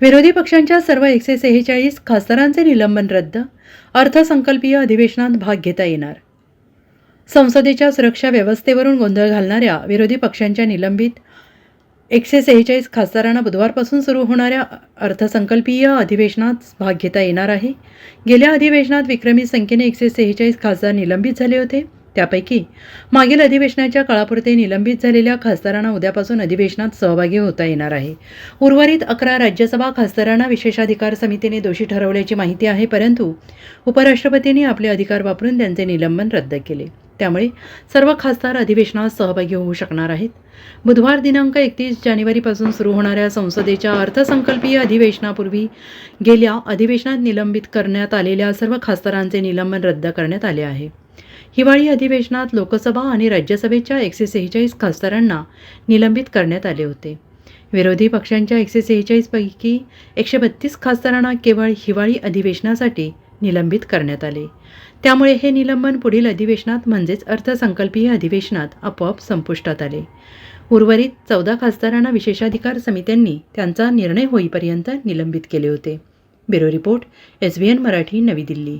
विरोधी पक्षांच्या सर्व एकशे सेहेचाळीस खासदारांचे निलंबन रद्द अर्थसंकल्पीय अधिवेशनात भाग घेता येणार. संसदेच्या सुरक्षा व्यवस्थेवरून गोंधळ घालणाऱ्या विरोधी पक्षांच्या निलंबित एकशे सेहेचाळीस खासदारांना बुधवारपासून सुरू होणाऱ्या अर्थसंकल्पीय अधिवेशनात भाग घेता येणार आहे. गेल्या अधिवेशनात विक्रमी संख्येने एकशे सेहेचाळीस खासदार निलंबित झाले होते. त्यापैकी मागील अधिवेशनाच्या काळापुरते निलंबित झालेल्या खासदारांना उद्यापासून अधिवेशनात सहभागी होता येणार आहे. उर्वरित अकरा राज्यसभा खासदारांना विशेषाधिकार समितीने दोषी ठरवल्याची माहिती आहे परंतु उपराष्ट्रपतींनी आपले अधिकार वापरून त्यांचे निलंबन रद्द केले. त्यामुळे सर्व खासदार अधिवेशनात सहभागी होऊ शकणार आहेत. बुधवार दिनांक एकतीस जानेवारीपासून सुरू होणाऱ्या संसदेच्या अर्थसंकल्पीय अधिवेशनापूर्वी गेल्या अधिवेशनात निलंबित करण्यात आलेल्या सर्व खासदारांचे निलंबन रद्द करण्यात आले आहे. हिवाळी अधिवेशनात लोकसभा आणि राज्यसभेच्या एकशे सेहेचाळीस खासदारांना निलंबित करण्यात आले होते. विरोधी पक्षांच्या एकशे सेहेचाळीसपैकी एकशे बत्तीस खासदारांना केवळ हिवाळी अधिवेशनासाठी निलंबित करण्यात आले. त्यामुळे हे निलंबन पुढील अधिवेशनात म्हणजेच अर्थसंकल्पीय अधिवेशनात आपोआप संपुष्टात आले. उर्वरित चौदा खासदारांना विशेषाधिकार समित्यांनी त्यांचा निर्णय होईपर्यंत निलंबित केले होते. Bureau report S B N Marathi नवी दिल्ली.